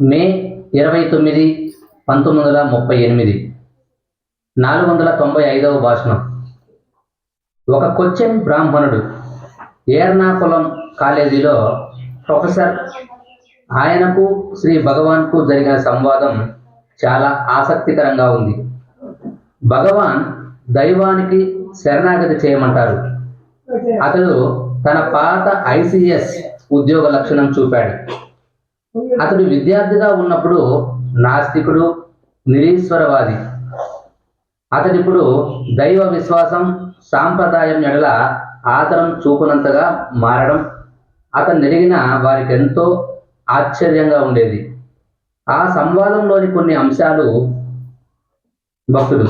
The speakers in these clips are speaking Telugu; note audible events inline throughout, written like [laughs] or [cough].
మే ఇరవై తొమ్మిది పంతొమ్మిది వందల ముప్పై ఎనిమిది. నాలుగు వందల తొంభై ఐదవ భాషణం. ఒక కొచ్చెన్ బ్రాహ్మణుడు ఏర్నాకుళం కాలేజీలో ప్రొఫెసర్ ఆయనకు శ్రీ భగవాన్కు జరిగిన సంవాదం చాలా ఆసక్తికరంగా ఉంది. భగవాన్ దైవానికి శరణాగతి చేయమంటారు. అతడు తన పాత ఐసిఎస్ ఉద్యోగ లక్షణం చూపాడు. అతడు విద్యార్థిగా ఉన్నప్పుడు నాస్తికుడు నిరీశ్వరవాది. అతడిప్పుడు దైవ విశ్వాసం సాంప్రదాయం ఎడల ఆదరం చూపునంతగా మారడం అతను ఎరిగిన వారికి ఎంతో ఆశ్చర్యంగా ఉండేది. ఆ సంవాదంలోని కొన్ని అంశాలు భక్తుడు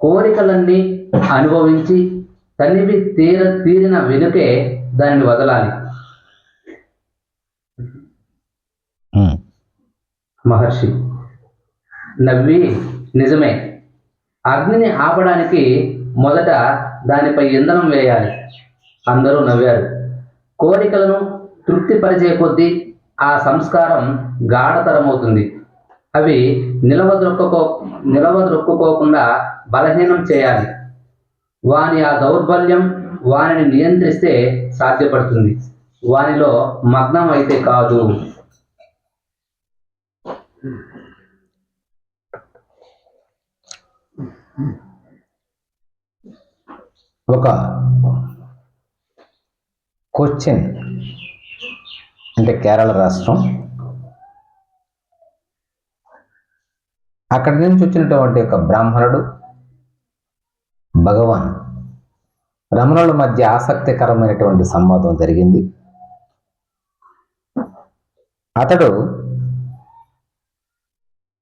కోరికలన్నీ అనుభవించి తనివి తీర తీరిన వెనుకే దానిని వదలాలి. మహర్షి. నవ్వి నిజమే. అగ్నిని ఆపడానికి మొదట దానిపై ఇంధనం వేయాలి. అందరూ నవ్వారు. కోరికలను తృప్తిపరిచే కొద్దీ ఆ సంస్కారం గాఢతరమవుతుంది. అవి నిలవద్రొక్కుకో నిలవద్రొక్కుకోకుండా బలహీనం చేయాలి. వాని ఆ దౌర్బల్యం వానిని నియంత్రిస్తే సాధ్యపడుతుంది. వానిలో మగ్నం అయితే కాదు. ఒక కొచ్చిన్ అంటే కేరళ రాష్ట్రం. అక్కడి నుంచి వచ్చినటువంటి ఒక బ్రాహ్మణుడు భగవాన్. రమణుల మధ్య ఆసక్తికరమైనటువంటి సంవాదం జరిగింది. అతడు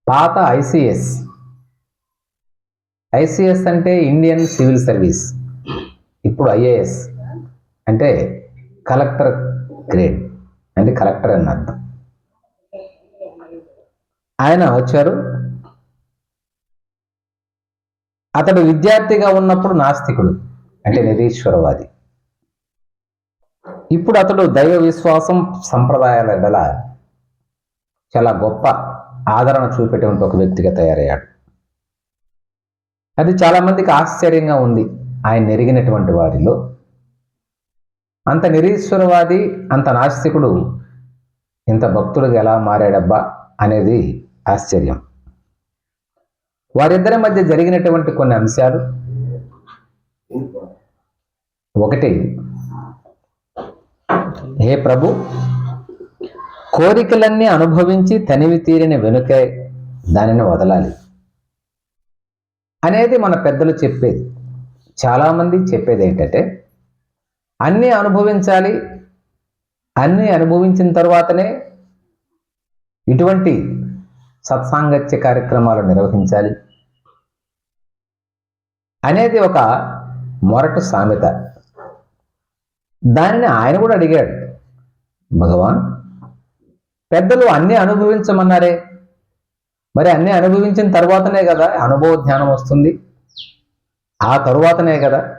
పాత ఐసిఎస్. ఐసిఎస్ అంటే ఇండియన్ సివిల్ సర్వీస్. ఇప్పుడు ఐఏఎస్. అంటే కలెక్టర్ గ్రేడ్. అంటే కలెక్టర్ అని అర్థం. ఆయన వచ్చారు. అతడు విద్యార్థిగా ఉన్నప్పుడు నాస్తికుడు. అంటే నిరీశ్వరవాది. ఇప్పుడు అతడు దైవ విశ్వాసం సంప్రదాయాల గల చాలా గొప్ప ఆదరణ చూపేటువంటి ఒక వ్యక్తిగా తయారయ్యాడు. అది చాలా మందికి ఆశ్చర్యంగా ఉంది. ఆయన నెరిగినటువంటి వారిలో అంత నిరీశ్వరవాది అంత నాస్తికుడు ఇంత భక్తుడిగా ఎలా మారాడబ్బా అనేది ఆశ్చర్యం. వారిద్దరి మధ్య జరిగినటువంటి కొన్ని అంశాలు. ఒకటి హే ప్రభు కోరికలన్నీ అనుభవించి తనివి తీరిన వెనుకే దానిని వదలాలి. అనేది మన పెద్దలు చెప్పేది. చాలామంది చెప్పేది ఏంటంటే అన్నీ అనుభవించాలి అన్నీ అనుభవించిన తర్వాతనే ఇటువంటి సత్సాంగత్య కార్యక్రమాలు నిర్వహించాలి అనేది ఒక మొరటు సామెత. దానిని ఆయన కూడా అడిగాడు. భగవాన్ పెద్దలు అన్నీ అనుభవించమన్నారే. మరి అన్నీ అనుభవించిన తర్వాతనే కదా అనుభవ జ్ఞానం వస్తుంది. ఆ తరువాతనే కదా.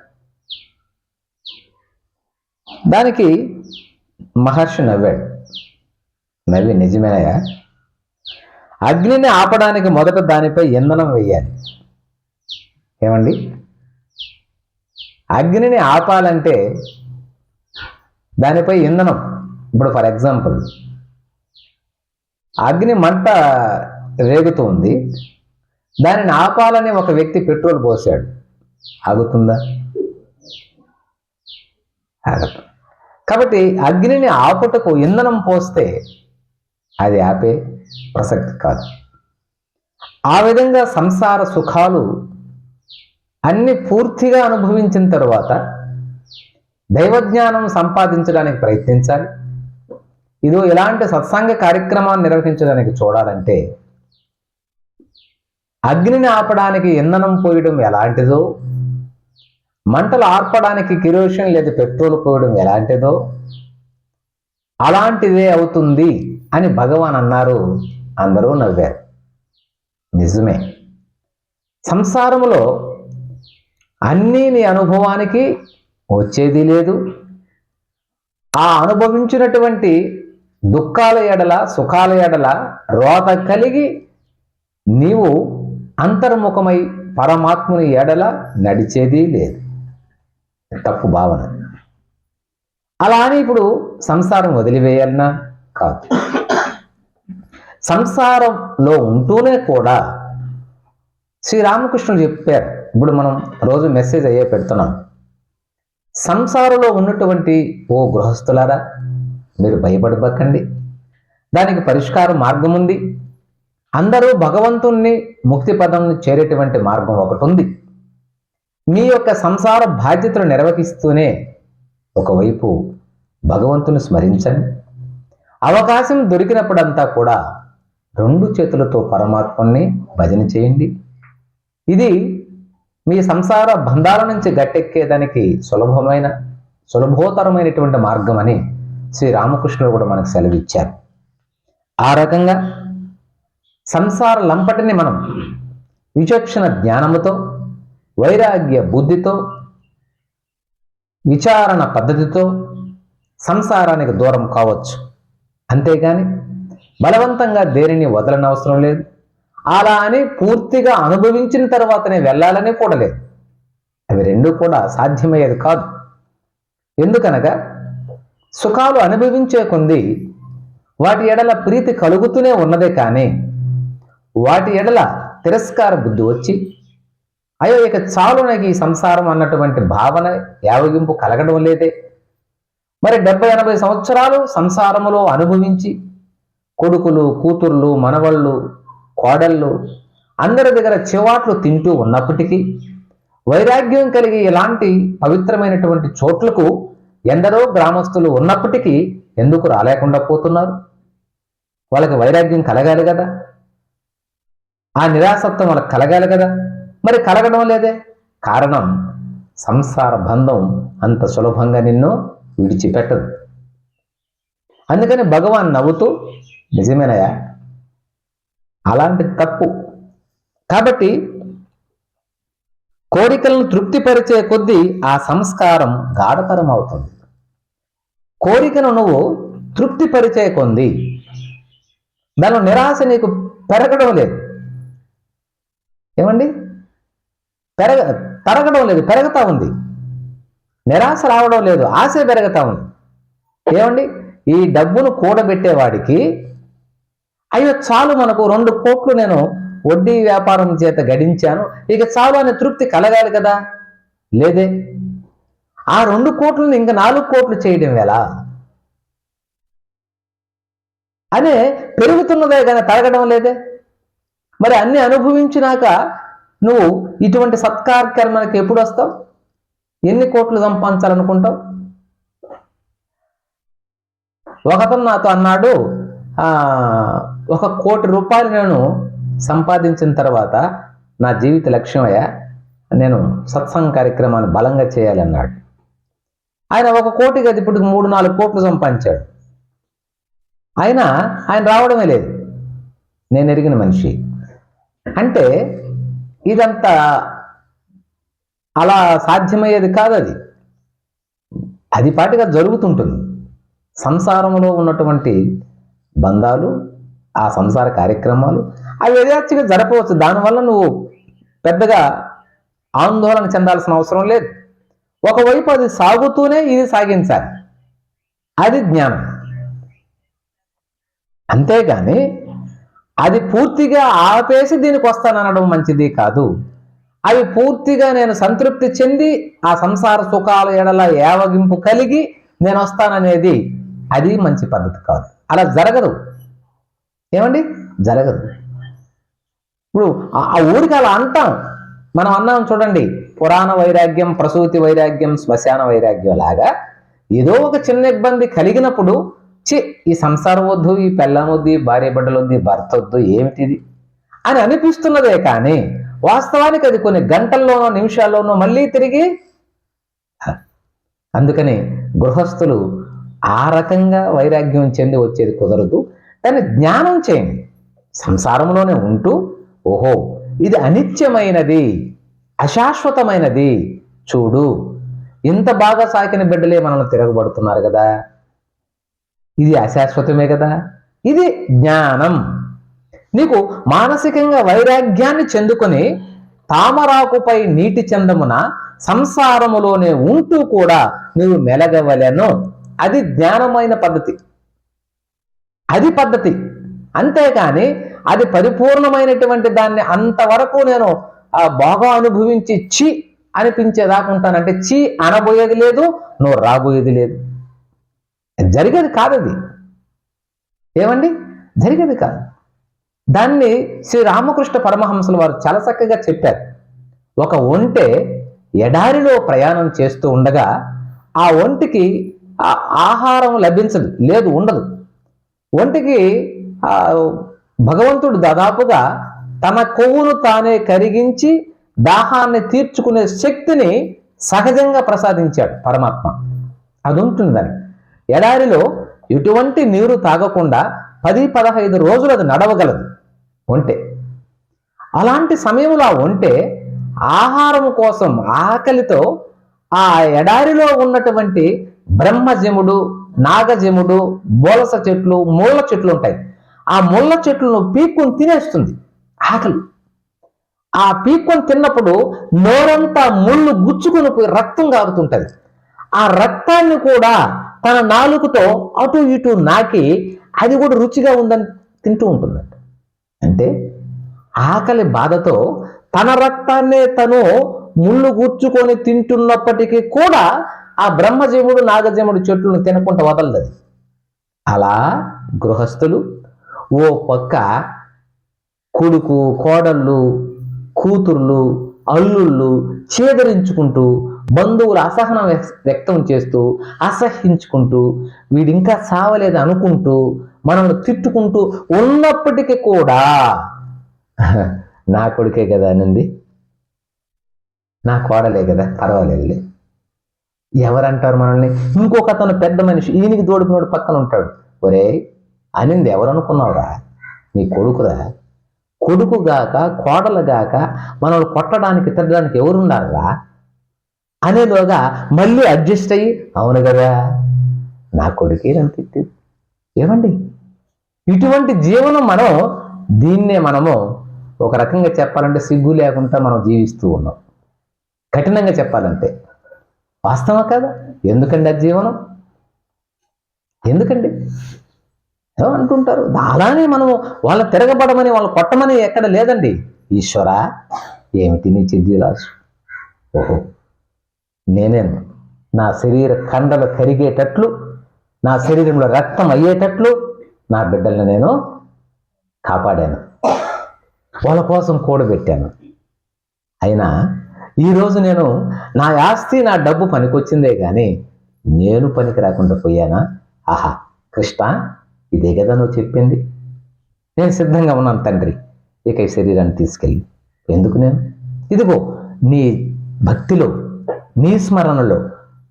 దానికి మహర్షి నవ్వాడు. నవ్వి నిజమేనయా అగ్నిని ఆపడానికి మొదట దానిపై ఇంధనం వేయాలి. ఏమండి? అగ్నిని ఆపాలంటే దానిపై ఇంధనం. ఇప్పుడు ఫర్ ఎగ్జాంపుల్ అగ్ని మంట రేగుతుంది. దానిని ఆపాలని ఒక వ్యక్తి పెట్రోల్ పోసాడు ఆగుతుందా? ఆగదు. కాబట్టి అగ్నిని ఆపుటకు ఇంధనం పోస్తే అది ఆపే ప్రసక్తి కాదు. ఆ విధంగా సంసార సుఖాలు అన్ని పూర్తిగా అనుభవించిన తరువాత దైవజ్ఞానం సంపాదించడానికి ప్రయత్నించాలి. ఇదో ఇలాంటి సత్సంగ కార్యక్రమాన్ని నిర్వహించడానికి చూడాలంటే అగ్నిని ఆపడానికి ఇంధనం పోయడం ఎలాంటిదో మంటలు ఆర్పడానికి కిరోషన్ లేదా పెట్రోల్ పోయడం ఎలాంటిదో అలాంటిదే అవుతుంది అని భగవాన్ అన్నారు. అందరూ నవ్వారు. నిజమే. సంసారములో అన్నీ నీ అనుభవానికి వచ్చేది లేదు. ఆ అనుభవించినటువంటి దుఃఖాల ఎడల సుఖాల ఎడల రోత కలిగి నీవు అంతర్ముఖమై పరమాత్ముని ఎడల నడిచేది లేదు. తప్పు భావన. అలా అని ఇప్పుడు సంసారం వదిలివేయాలన్నా కాదు. సంసారంలో ఉంటూనే కూడా శ్రీరామకృష్ణుడు చెప్పారు ఇప్పుడు మనం రోజు మెసేజ్ అయ్యే పెడుతున్నాం. సంసారంలో ఉన్నటువంటి ఓ గృహస్థులారా మీరు భయపడబకండి దానికి పరిష్కార మార్గం ఉంది. అందరూ భగవంతుణ్ణి ముక్తి పదంను చేరేటువంటి మార్గం ఒకటి ఉంది. మీ యొక్క సంసార బాధ్యతలు నిర్వహిస్తూనే ఒకవైపు భగవంతుని స్మరించండి. అవకాశం దొరికినప్పుడంతా కూడా రెండు చేతులతో పరమాత్మని భజన చేయండి. ఇది మీ సంసార బంధాల నుంచి గట్టెక్కేదానికి సులభమైన సులభోతరమైనటువంటి మార్గం అని శ్రీ రామకృష్ణుడు కూడా మనకు సెలవిచ్చారు. ఆ రకంగా సంసార లంపటిని మనం విచక్షణ జ్ఞానముతో వైరాగ్య బుద్ధితో విచారణ పద్ధతితో సంసారానికి దూరం కావచ్చు. అంతేగాని బలవంతంగా దేనిని వదలనవసరం లేదు. అలా అని పూర్తిగా అనుభవించిన తర్వాతనే వెళ్ళాలని కూడా లేదు. అవి రెండూ కూడా సాధ్యమయ్యేది కాదు. ఎందుకనగా సుఖాలు అనుభవించే కొంది వాటి ఎడల ప్రీతి కలుగుతూనే ఉన్నదే కానీ వాటి ఎడల తిరస్కార బుద్ధి వచ్చి అయ్యో ఇక చాలు నాకు ఈ సంసారం అన్నటువంటి భావన యావగింపు కలగడం లేదే. మరి డెబ్బై ఎనభై సంవత్సరాలు సంసారములో అనుభవించి కొడుకులు కూతుర్లు మనవళ్ళు కోడళ్ళు అందరి దగ్గర చివాట్లు తింటూ ఉన్నప్పటికీ వైరాగ్యం కలిగి ఇలాంటి పవిత్రమైనటువంటి చోట్లకు ఎందరో గ్రామస్తులు ఉన్నప్పటికీ ఎందుకు రాలేకుండా పోతున్నారు? వాళ్ళకి వైరాగ్యం కలగాలి కదా? ఆ నిరాసత్వం వాళ్ళకి కలగాలి కదా? మరి కలగడం లేదే. కారణం సంసార బంధం అంత సులభంగా నిన్ను విడిచిపెట్టదు. అందుకని భగవాన్ నవ్వుతూ నిజమేనయా అలాంటి తప్పు. కాబట్టి కోరికలను తృప్తిపరిచే కొద్దీ ఆ సంస్కారం గాఢతరం అవుతుంది కోరికను నువ్వు తృప్తిపరిచే కొంది. దానిలో నిరాశ నీకు పెరగడం లేదు. ఏమండి? పెరగ పెరగడం లేదు పెరుగుతూ ఉంది. నిరాశ రావడం లేదు ఆశ పెరుగుతూ ఉంది. ఏమండి? ఈ డబ్బును కూడబెట్టేవాడికి అయ్యో చాలు మనకు రెండు కోట్లు నేను వడ్డీ వ్యాపారం చేత గడించాను. ఇక చాలు అనే తృప్తి కలగాలి కదా. లేదే? ఆ రెండు కోట్లను ఇంకా నాలుగు కోట్లు చేయడం ఎలా అనే పెరుగుతున్నదే కానీ తరగడం లేదే. మరి అన్ని అనుభవించినాక నువ్వు ఇటువంటి సత్కార్యక్రమానికి ఎప్పుడు వస్తావు? ఎన్ని కోట్లు సంపాదించాలనుకుంటావు? ఒకతను నాతో అన్నాడు ఒక కోటి రూపాయలు నేను సంపాదించిన తర్వాత నా జీవిత లక్ష్యమయ్యా నేను సత్సంగ కార్యక్రమాన్ని బలంగా చేయాలన్నాడు. ఆయన ఒక కోటి గది ఇప్పుడు మూడు నాలుగు కోట్లు సంపాదించాడు. ఆయన ఆయన రావడమే లేదు. నేను ఎరిగిన మనిషి. అంటే ఇదంతా అలా సాధ్యమయ్యేది కాదు అది. అది పాటిగా జరుగుతుంటుంది. సంసారంలో ఉన్నటువంటి బంధాలు ఆ సంసార కార్యక్రమాలు అవి యథార్చిగా జరపవచ్చు. దానివల్ల నువ్వు పెద్దగా ఆందోళన చెందాల్సిన అవసరం లేదు. ఒకవైపు అది సాగుతూనే ఇది సాగించాలి. అది జ్ఞానం. అంతేగాని అది పూర్తిగా ఆపేసి దీనికి వస్తాననడం మంచిది కాదు. అవి పూర్తిగా నేను సంతృప్తి చెంది ఆ సంసార సుఖాల ఎడల ఏవగింపు కలిగి నేను వస్తాననేది అది మంచి పద్ధతి కాదు. అలా జరగదు. ఏమండి? జరగదు. ఇప్పుడు ఆ- ఆ ఊరికి అలా అంటాం. మనం అన్నాం చూడండి పురాణ వైరాగ్యం ప్రసూతి వైరాగ్యం శ్మశాన వైరాగ్యం లాగా ఏదో ఒక చిన్న ఇబ్బంది కలిగినప్పుడు చి ఈ సంసారం వద్దు ఈ పెళ్ళం వద్దు ఈ భార్య బిడ్డలు వద్దు భర్త వద్దు ఏమిటిది? అని అనిపిస్తున్నదే కానీ వాస్తవానికి అది కొన్ని గంటల్లోనో నిమిషాల్లోనో మళ్ళీ తిరిగి అందుకని గృహస్థులు ఆ రకంగా వైరాగ్యం చెంది వచ్చేది కుదరదు. దాన్ని జ్ఞానం చేయండి. సంసారంలోనే ఉంటూ ఓహో ఇది అనిత్యమైనది. అశాశ్వతమైనది. చూడు ఇంత బాగా సాకిన బిడ్డలే మనల్ని తిరగబడుతున్నారు కదా. ఇది అశాశ్వతమే కదా. ఇది జ్ఞానం. నీకు మానసికంగా వైరాగ్యాన్ని చెందుకొని తామరాకుపై నీటి చందమున సంసారములోనే ఉంటూ కూడా నువ్వు మెలగవలను. అది జ్ఞానమైన పద్ధతి. అది పద్ధతి. అంతేకాని అది పరిపూర్ణమైనటువంటి దాన్ని అంతవరకు నేను ఆ బాగా అనుభవించి చి అనిపించేదాకా ఉంటానంటే చి అనబోయేది లేదు నువ్వు రాబోయేది లేదు. జరిగేది కాదు అది ఏమండి? జరిగేది కాదు. దాన్ని శ్రీ రామకృష్ణ పరమహంసల వారు చాలా చక్కగా చెప్పారు. ఒక ఒంటె ఎడారిలో ప్రయాణం చేస్తూ ఉండగా ఆ ఒంటికి ఆ ఆహారం లభించదు లేదు ఉండదు. ఒంటికి ఆ భగవంతుడు దాదాపుగా తన కొవ్వును తానే కరిగించి దాహాన్ని తీర్చుకునే శక్తిని సహజంగా ప్రసాదించాడు పరమాత్మ. అది ఉంటుందని ఎడారిలో ఎటువంటి నీరు తాగకుండా పది పదహైదు రోజులు అది నడవగలదు. ఒంటే. అలాంటి సమయంలో ఉంటే ఆహారం కోసం ఆకలితో ఆ ఎడారిలో ఉన్నటువంటి బ్రహ్మజముడు నాగజముడు బోలస చెట్లు ముళ్ళ చెట్లు ఉంటాయి. ఆ ముళ్ళ చెట్లను పీక్కుని తినేస్తుంది. ఆకలి. ఆ పీక్కొని తిన్నప్పుడు నోరంతా ముళ్ళు గుచ్చుకుని పోయి రక్తం కారుతుంటుంది ఆ రక్తాన్ని కూడా తన నాలుకతో అటు ఇటు నాకి అది కూడా రుచిగా ఉందని తింటూ ఉంటుందంట. అంటే ఆకలి బాధతో తన రక్తాన్నే తను ముళ్ళు గుచ్చుకొని తింటున్నప్పటికీ కూడా ఆ బ్రహ్మజీవుడు నాగజీముడు చెట్లను తినకుండా వదలదు అలా గృహస్థులు ఓ పక్క కొడుకు కోడళ్ళు కూతుర్లు అల్లుళ్ళు చేదరించుకుంటూ బంధువులు అసహనం వ్యక్తం చేస్తూ అసహించుకుంటూ వీడు ఇంకా సావలేదు అనుకుంటూ మనల్ని తిట్టుకుంటూ ఉన్నప్పటికీ కూడా [laughs] నా కొడుకే కదా అనింది నా కోడలే కదా పర్వాలేదులే. ఎవరంటారు మనల్ని? ఇంకొక అతను పెద్ద మనిషి ఈయనకి తోడుకున్నాడు పక్కన ఉంటాడు. ఒరే అనింది ఎవరు అనుకున్నావురా నీ కొడుకురా? కొడుకు గాక కోడలు గాక మనల్ని కొట్టడానికి తిట్టడానికి ఎవరున్నారా అనేలోగా మళ్ళీ అడ్జస్ట్ అయ్యి అవును కదా నా కొడుకే నన్ను తిట్టింది ఏమండి? ఇటువంటి జీవనం మనం దీన్నే మనము ఒక రకంగా చెప్పాలంటే సిగ్గు లేకుండా మనం జీవిస్తూ ఉన్నాం. కఠినంగా చెప్పాలంటే. వాస్తవం కదా? ఎందుకండి ఆ జీవనం? ఎందుకండి? ఏదో అంటుంటారు. అలానే మనము వాళ్ళని తిరగబడమని వాళ్ళు కొట్టమని ఎక్కడ లేదండి. ఈశ్వర ఏమిటి నీ చిద్దిలాసు ఓహో నేనేను నా శరీర కండలు కరిగేటట్లు నా శరీరంలో రక్తం అయ్యేటట్లు నా బిడ్డల్ని నేను కాపాడాను. వాళ్ళ కోసం కూడబెట్టాను అయినా ఈరోజు నేను నా ఆస్తి నా డబ్బు పనికొచ్చిందే కానీ నేను పనికి రాకుండా పోయానా? ఆహా కృష్ణ. ఇదే కదా నువ్వు చెప్పింది? నేను సిద్ధంగా ఉన్నాను తండ్రి ఇక ఈ శరీరాన్ని తీసుకెళ్ళి. ఎందుకు నేను? ఇదిగో నీ భక్తిలో నీ స్మరణలో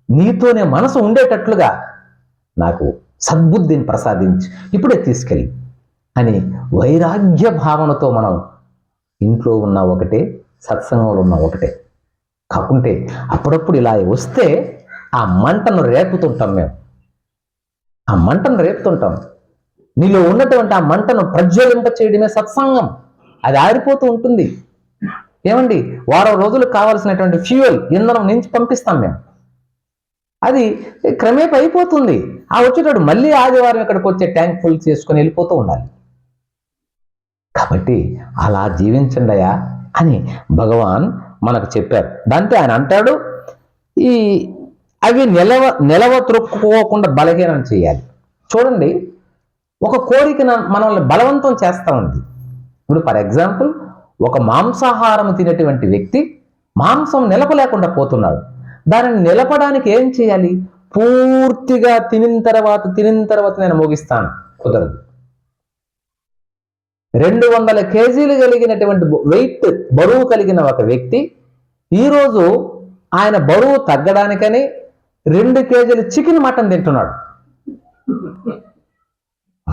నీతోనే మనసు ఉండేటట్లుగా నాకు సద్బుద్ధిని ప్రసాదించి. ఇప్పుడే తీసుకెళ్ళి అని వైరాగ్య భావనతో మనం ఇంట్లో ఉన్న ఒకటే సత్సంగంలో ఉన్న ఒకటే. కాకుంటే అప్పుడప్పుడు ఇలా వస్తే ఆ మంటను రేపుతుంటాం మేము. ఆ మంటను రేపుతుంటాం. నీలో ఉన్నటువంటి ఆ మంటను ప్రజ్వలింప చేయడమే సత్సంగం. అది ఆరిపోతూ ఉంటుంది. ఏమండి? వారం రోజులు కావాల్సినటువంటి ఫ్యూయల్ ఇంధనం నుంచి పంపిస్తాం మేము. అది క్రమేపీ అయిపోతుంది. ఆ వచ్చేటప్పుడు మళ్ళీ ఆదివారం ఇక్కడికి వచ్చే ట్యాంక్ ఫుల్ చేసుకొని వెళ్ళిపోతూ ఉండాలి. కాబట్టి అలా జీవించండియా అని భగవాన్ మనకు చెప్పారు. దాంతో ఆయన అంటాడు ఈ అవి నిలవ నిలవ త్రొక్కుకోకుండా బలహీనం చేయాలి. చూడండి ఒక కోరిక మనల్ని బలవంతం చేస్తా ఉంది. ఇప్పుడు ఫర్ ఎగ్జాంపుల్ ఒక మాంసాహారం తినేటువంటి వ్యక్తి మాంసం నిలపలేకుండా పోతున్నాడు. దానిని నిలపడానికి ఏం చేయాలి? పూర్తిగా తినిన తర్వాత తినిన తర్వాత నేను ముగిస్తాను. కుదరదు. రెండు వందల కేజీలు కలిగినటువంటి వెయిట్ బరువు కలిగిన ఒక వ్యక్తి ఈరోజు ఆయన బరువు తగ్గడానికని రెండు కేజీలు చికెన్ మటన్ తింటున్నాడు.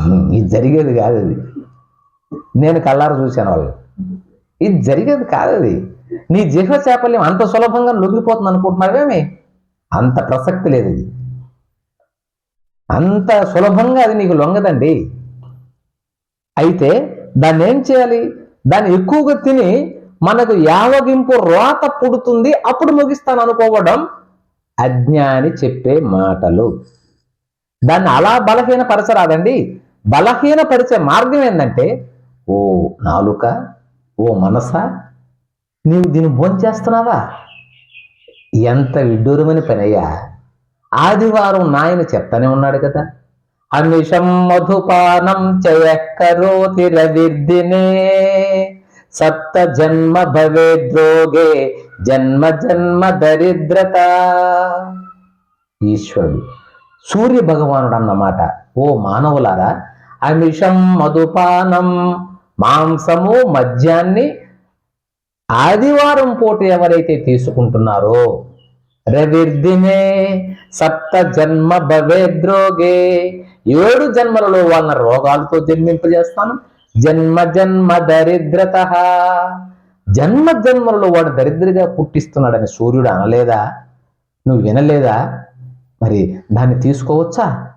ఇది జరిగేది కాదు అది. నేను కళ్ళారు చూశాను వాళ్ళు. ఇది జరిగేది కాదు అది. నీ జిహ్వ చాపల్యం అంత సులభంగా లొంగిపోతుంది అనుకుంటున్నావేమి అంత ప్రసక్తి లేదు ఇది. అంత సులభంగా అది నీకు లొంగదండి. అయితే దాన్ని ఏం చేయాలి? దాన్ని ఎక్కువగా తిని మనకు యావగింపు రోత పుడుతుంది అప్పుడు ముగిస్తాను అనుకోవడం అజ్ఞాని చెప్పే మాటలు. దాన్ని అలా బలహీనపరచరాదండి. బలహీనపరిచే మార్గం ఏంటంటే ఓ నాలుక ఓ మనస నీవు దీన్ని భోంచేస్తున్నావా? ఎంత విడ్డూరమైన పనయ్యా. ఆదివారం నాయన చెప్తానే ఉన్నాడు కదా. అమిషం మధుపానం చయకరోతి రవిర్దినే. సప్త జన్మ భవేద్రోగే జన్మ జన్మ దరిద్రత. ఈశ్వరుడు సూర్య భగవానుడు అన్నమాట ఓ మానవులారా అమిషం మధుపానం మాంసము మద్యాన్ని ఆదివారం పూట ఎవరైతే తీసుకుంటున్నారో రవిర్దినే సప్త జన్మ భవేద్రోగే ఏడు జన్మలలో వాళ్ళ రోగాలతో జన్మింపజేస్తాను. జన్మ జన్మ దరిద్రత. జన్మ జన్మలలో వాడు దరిద్రగా పుట్టిస్తున్నాడని సూర్యుడు అనలేదా? నువ్వు వినలేదా? మరి దాన్ని తీసుకోవచ్చా?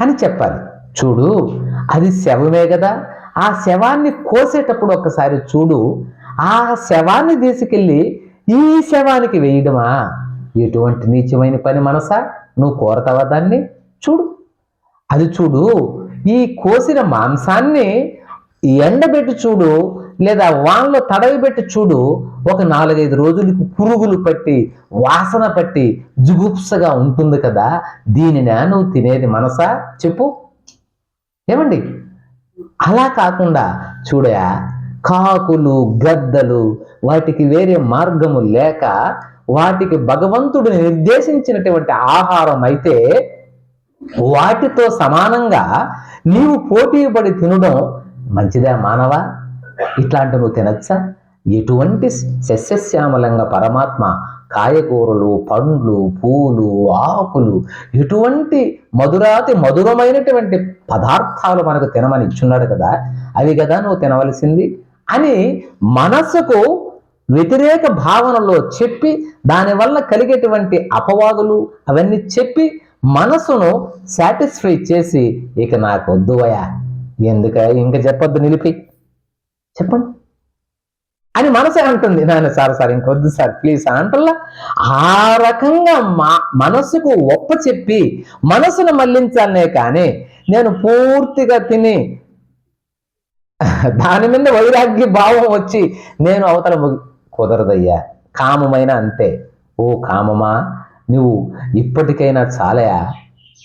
అని చెప్పాలి. చూడు అది శవమే కదా. ఆ శవాన్ని కోసేటప్పుడు ఒకసారి చూడు ఆ శవాన్ని తీసుకెళ్ళి ఈ శవానికి వేయడమా? ఎటువంటి నీచమైన పని మనసా? నువ్వు కోరతావా దాన్ని? చూడు. అది చూడు ఈ కోసిన మాంసాన్ని ఎండబెట్టి చూడు లేదా వానలో తడవబెట్టి చూడు ఒక నాలుగైదు రోజులకు పురుగులు పట్టి వాసన పట్టి జుగుప్సగా ఉంటుంది కదా. దీనినా నువ్వు తినేది మనసా? చెప్పు. ఏమండి? అలా కాకుండా చూడయా కాకులు గద్దలు వాటికి వేరే మార్గము లేక వాటికి భగవంతుడు నిర్దేశించినటువంటి ఆహారం అయితే వాటితో సమానంగా నీవు పోటీ పడి తినడం మంచిదా మానవా? ఇట్లాంటి నువ్వు తినచ్చా? ఎటువంటి సస్యశ్యామలంగా పరమాత్మ కాయగూరలు పండ్లు పూలు ఆకులు ఇటువంటి మధురాతి మధురమైనటువంటి పదార్థాలు మనకు తినమని ఇచ్చున్నాడు కదా అవి కదా నువ్వు తినవలసింది అని మనసుకు వ్యతిరేక భావనలో చెప్పి దానివల్ల కలిగేటువంటి అపవాదులు అవన్నీ చెప్పి మనసును సాటిస్ఫై చేసి ఇక నాకు వద్దువయా ఎందుక ఇంకా చెప్పొద్దు నిలిపి. చెప్పండి. అని మనసే అంటుంది. నాన్న సార్ సార్ ఇంకొద్దు సార్ ప్లీజ్ అంటల్లా? ఆ రకంగా మా మనసుకు ఒప్ప చెప్పి మనసును మళ్ళించాలనే కానీ నేను పూర్తిగా తిని దాని మీద వైరాగ్య భావం వచ్చి నేను అవతల కుదరదయ్యా. కామమైన అంతే. ఓ కామమా? నువ్వు ఇప్పటికైనా చాలయా?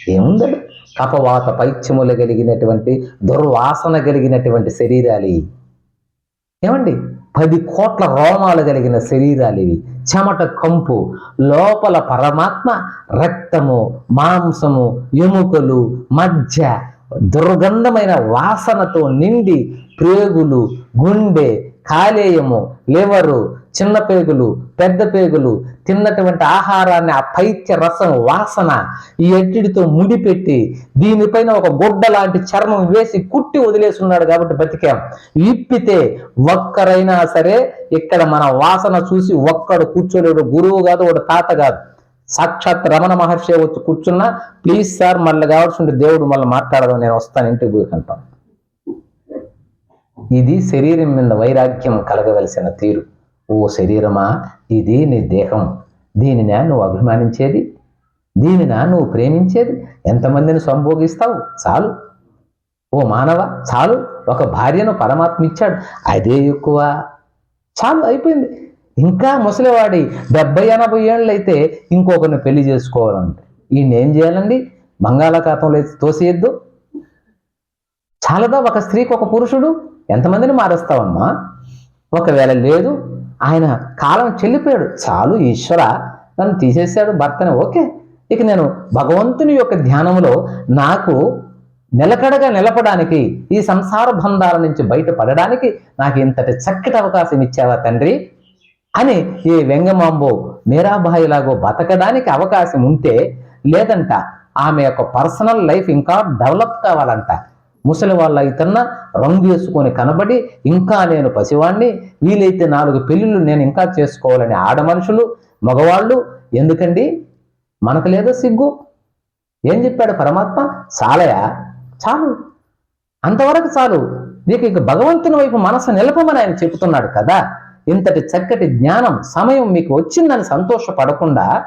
ఏముందడు? కపవాత పైత్యములు కలిగినటువంటి దుర్వాసన కలిగినటువంటి శరీరాలు. ఏమండి? పది కోట్ల రోమాలు కలిగిన శరీరాలు ఇవి చెమట కంపు లోపల పరమాత్మ రక్తము మాంసము ఎముకలు మధ్య దుర్గంధమైన వాసనతో నిండి ప్రేగులు గుండె కాలేయము లివరు చిన్న పేగులు పెద్ద పేగులు తిన్నటువంటి ఆహారాన్ని ఆ పైత్య రసం వాసన ఈ ఎట్టిడితో ముడిపెట్టి దీనిపైన ఒక గుడ్డ లాంటి చర్మం వేసి కుట్టి వదిలేసి ఉన్నాడు కాబట్టి బతికాం. విప్పితే ఒక్కరైనా సరే ఇక్కడ మన వాసన చూసి ఒక్కడు కూర్చోలేడు. గురువు కాదు ఒక తాత కాదు. సాక్షాత్ రమణ మహర్షి వచ్చి కూర్చున్నా ప్లీజ్ సార్ మళ్ళీ కావాల్సి దేవుడు మళ్ళీ మాట్లాడదాం నేను వస్తాను ఇంటికి పోయి అంటాం ఇది శరీరం మీద వైరాగ్యం కలగవలసిన తీరు. ఓ శరీరమా? ఇది నీ దేహం. దీనినా నువ్వు అభిమానించేది? దీనినా నువ్వు ప్రేమించేది? ఎంతమందిని సంభోగిస్తావు? చాలు. ఓ మానవ చాలు. ఒక భార్యను పరమాత్మ ఇచ్చాడు. అదే ఎక్కువ. చాలు అయిపోయింది. ఇంకా ముసలివాడి డెబ్బై ఎనభై ఏళ్ళు అయితే ఇంకొకరిని పెళ్ళి చేసుకోవాలంటే. ఈయన ఏం చేయాలండి? బంగాళాఖాతంలో అయితే తోసేయద్దు. చాలదా? ఒక స్త్రీకి ఒక పురుషుడు? ఎంతమందిని మారుస్తావమ్మా? ఒకవేళ లేదు ఆయన కాలం చెల్లిపోయాడు. చాలు ఈశ్వర నన్ను తీసేశాడు భర్తని. ఓకే ఇక నేను భగవంతుని యొక్క ధ్యానంలో నాకు నిలకడగా నిలపడానికి ఈ సంసార బంధాల నుంచి బయటపడడానికి నాకు ఇంతటి చక్కటి అవకాశం ఇచ్చావా తండ్రి? అని ఈ వెంగమాంబో మీరాబాయిలాగో బతకడానికి అవకాశం ఉంటే లేదంట ఆమె యొక్క పర్సనల్ లైఫ్ ఇంకా డెవలప్ కావాలంట. ముసలి వాళ్ళ ఇతన్న రంగు వేసుకొని కనబడి ఇంకా నేను పసివాణ్ణి వీలైతే నాలుగు పెళ్ళిళ్ళు నేను ఇంకా చేసుకోవాలని ఆడ మనుషులు మగవాళ్ళు. ఎందుకండి? మనకు లేదో సిగ్గు? ఏం చెప్పాడు పరమాత్మ? చాలయా? చాలు. అంతవరకు చాలు. నీకు ఇక భగవంతుని వైపు మనసు నిలపమని ఆయన చెబుతున్నాడు కదా. ఇంతటి చక్కటి జ్ఞానం సమయం మీకు వచ్చిందని సంతోషపడకుండా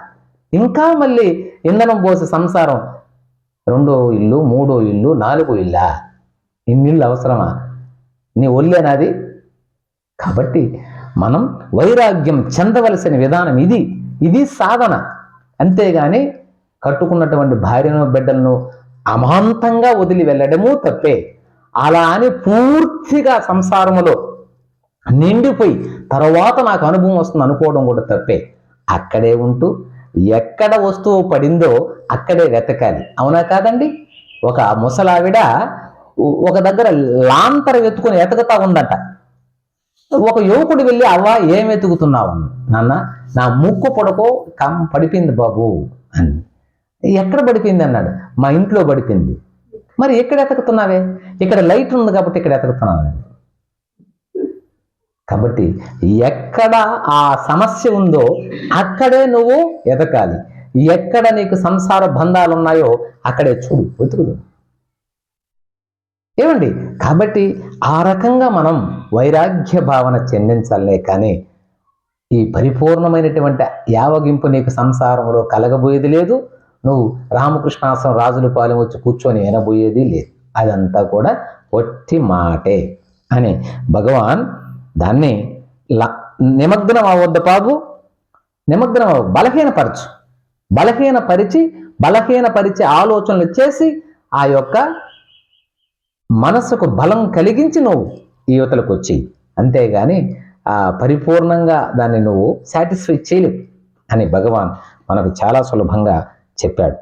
ఇంకా మళ్ళీ ఇంధనం పోసి సంసారం రెండో ఇల్లు మూడో ఇల్లు నాలుగో ఇల్లా? ఇన్నిళ్ళు అవసరమా? నీ ఒళ్ళేనాది కాబట్టి మనం వైరాగ్యం చెందవలసిన విధానం ఇది. ఇది సాధన. అంతేగాని కట్టుకున్నటువంటి భార్యను బిడ్డలను అమాంతంగా వదిలి వెళ్ళడము తప్పే. అలా అని పూర్తిగా సంసారములో నిండిపోయి తర్వాత నాకు అనుభవం వస్తుంది అనుకోవడం కూడా తప్పే. అక్కడే ఉంటూ ఎక్కడ వస్తువు పడిందో అక్కడే వెతకాలి. అవునా కాదండి? ఒక ముసలావిడ ఒక దగ్గర లాంతర వెతుకుని ఎతకతా ఉందట. ఒక యువకుడు వెళ్ళి అవ్వ ఏం వెతుకుతున్నావు? నాన్న నా ముక్కు పొడకో కం పడిపోయింది బాబు. అని. ఎక్కడ పడిపోయింది? అన్నాడు. మా ఇంట్లో పడిపోయింది. మరి ఎక్కడ ఎతకుతున్నావే ఇక్కడ లైట్ ఉంది కాబట్టి ఇక్కడ ఎతకుతున్నావు కాబట్టి ఎక్కడ ఆ సమస్య ఉందో అక్కడే నువ్వు ఎదకాలి ఎక్కడ నీకు సంసార బంధాలు ఉన్నాయో అక్కడే చూడు వెతుకుదు ఏమండి? కాబట్టి ఆ రకంగా మనం వైరాగ్య భావన చెందించాలే కానీ ఈ పరిపూర్ణమైనటువంటి యావగింపు నీకు సంసారంలో కలగబోయేది లేదు. నువ్వు రామకృష్ణాసం రాజులు పాలెం వచ్చి కూర్చొని వినబోయేది లేదు. అదంతా కూడా ఒట్టి మాటే అని భగవాన్ దాన్ని ల- నిమగ్నం అవ్వద్దు బాబు నిమగ్నం అవ్వ బలహీనపరచు. బలహీనపరిచి బలహీనపరిచే ఆలోచనలు చేసి ఆ యొక్క మనసుకు బలం కలిగించి నువ్వు యువతలకు వచ్చి అంతేగాని పరిపూర్ణంగా దాన్ని నువ్వు సాటిస్ఫై చేయలేవు అని భగవాన్ మనకు చాలా సులభంగా చెప్పాడు.